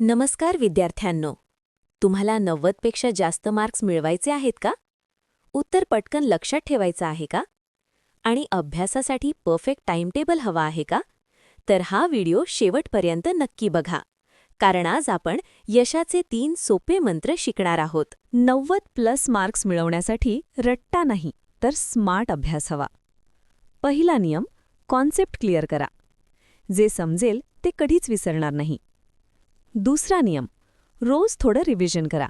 नमस्कार विद्यार्थ्यांनो. तुम्हाला नव्वदपेक्षा जास्त मार्क्स मिळवायचे आहेत का? उत्तर पटकन लक्षात ठेवायचं आहे का? आणि अभ्यासासाठी परफेक्ट टाइमटेबल हवा आहे का? तर हा व्हिडिओ शेवटपर्यंत नक्की बघा. कारण आज आपण यशाचे तीन सोपे मंत्र शिकणार आहोत. नव्वद प्लस मार्क्स मिळवण्यासाठी रट्टा नाही तर स्मार्ट अभ्यास हवा. पहिला नियम कॉन्सेप्ट क्लिअर करा. जे समजेल ते कधीच विसरणार नाही. दुसरा नियम. रोज थोडं रिव्हिजन करा.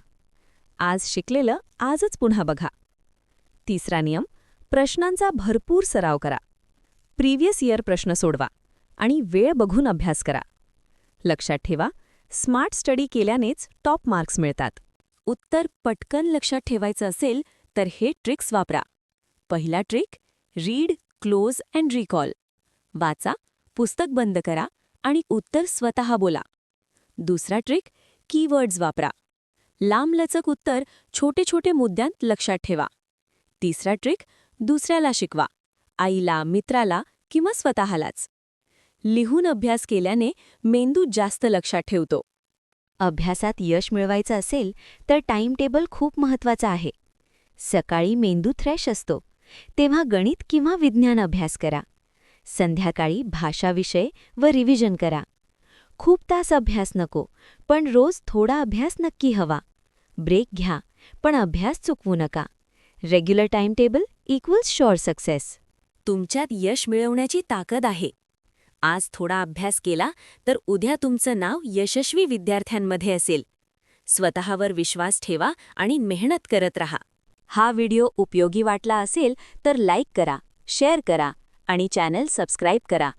आज शिकलेलं आजच पुन्हा बघा. तिसरा नियम प्रश्नांचा भरपूर सराव करा. प्रिव्हियस इयर प्रश्न सोडवा आणि वेळ बघून अभ्यास करा. लक्षात ठेवा स्मार्ट स्टडी केल्यानेच टॉप मार्क्स मिळतात. उत्तर पटकन लक्षात ठेवायचं असेल तर हे ट्रिक्स वापरा. पहिला trick read close and recall वाचा पुस्तक बंद करा आणि उत्तर स्वतः बोला. दुसरा ट्रिक कीवर्ड्स वापरा. लांबलचक उत्तर छोटे छोटे मुद्द्यांत लक्षात ठेवा. तिसरा ट्रिक दुसऱ्याला शिकवा. आईला मित्राला किंवा स्वतःलाच. लिहून अभ्यास केल्याने मेंदू जास्त लक्षात ठेवतो. अभ्यासात यश मिळवायचं असेल तर टाईमटेबल खूप महत्त्वाचा आहे. सकाळी मेंदू फ्रेश असतो. तेव्हा गणित किंवा विज्ञान अभ्यास करा. संध्याकाळी भाषाविषय व रिव्हिजन करा. खूप तास अभ्यास नको पण रोज थोडा अभ्यास नक्की हवा. ब्रेक घ्या पण अभ्यास चुकवू नका. Regular time table equals sure success तुमच्यात यश मिळवण्याची ताकद आहे. आज थोडा अभ्यास केला तर उद्या तुमचं नाव यशस्वी विद्यार्थ्यांमध्ये असेल. स्वतःवर विश्वास ठेवा आणि मेहनत करत रहा. हा व्हिडिओ उपयोगी वाटला असेल तर लाईक करा शेअर करा आणि चॅनल सबस्क्राईब करा.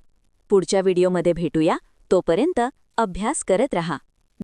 पुढच्या व्हिडिओमध्ये भेटूया. तोपर्यंत अभ्यास करत रहा.